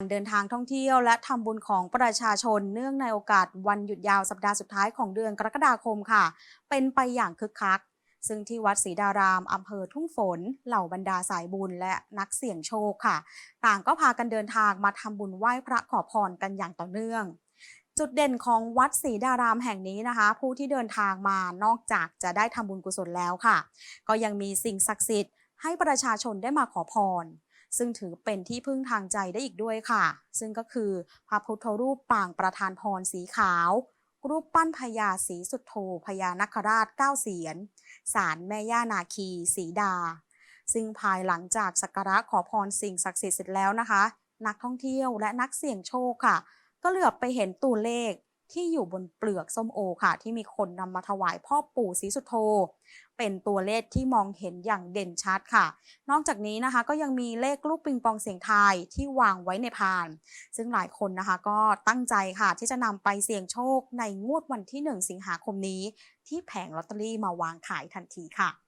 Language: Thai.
เดินทางท่องเที่ยวและทำบุญของประชาชน เนื่องในโอกาสวันหยุดยาวสัปดาห์สุดท้ายของเดือนกรกฎาคมค่ะ เป็นไปอย่างคึกคัก ซึ่งที่วัดศรีดารามอำเภอทุ่งฝน เหล่าบรรดาสายบุญและนักเสี่ยงโชคค่ะ ต่างก็พากันเดินทางมาทำบุญไหว้พระขอพรกันอย่างต่อเนื่อง จุดเด่นของวัดศรีดารามแห่งนี้นะคะ ผู้ที่เดินทางมานอกจากจะได้ทำบุญกุศลแล้วค่ะ ก็ยังมีสิ่งศักดิ์สิทธิ์ให้ประชาชนได้มาขอพร ซึ่งถือเป็นที่พึ่งทางใจได้อีกด้วยค่ะ ซึ่งก็คือพระพุทธรูปปางประธานพรสีขาว รูปปั้นพญาสีสุดโทพญานคราชเก้าเสียนศาลแม่ย่านาคีสีดา ซึ่งภายหลังจากสักการะขอพรสิ่งศักดิ์สิทธิ์เสร็จแล้วนะคะ นักท่องเที่ยวและนักเสี่ยงโชคค่ะ ก็เหลือบไปเห็นตัวเลขที่อยู่บนเปลือกส้มโอค่ะ ที่มีคนนำมาถวายพ่อปู่ศรีสุโธ เป็นตัวเลขที่มองเห็นอย่างเด่นชัดค่ะ นอกจากนี้นะคะก็ยังมีเลขลูกปิงปองเสียงทายที่วางไว้ในพาน ซึ่งหลายคนนะคะก็ตั้งใจค่ะที่จะนำไปเสี่ยงโชคในงวดวันที่ 1 สิงหาคมนี้ ที่แผงลอตเตอรี่มาวางขายทันทีค่ะ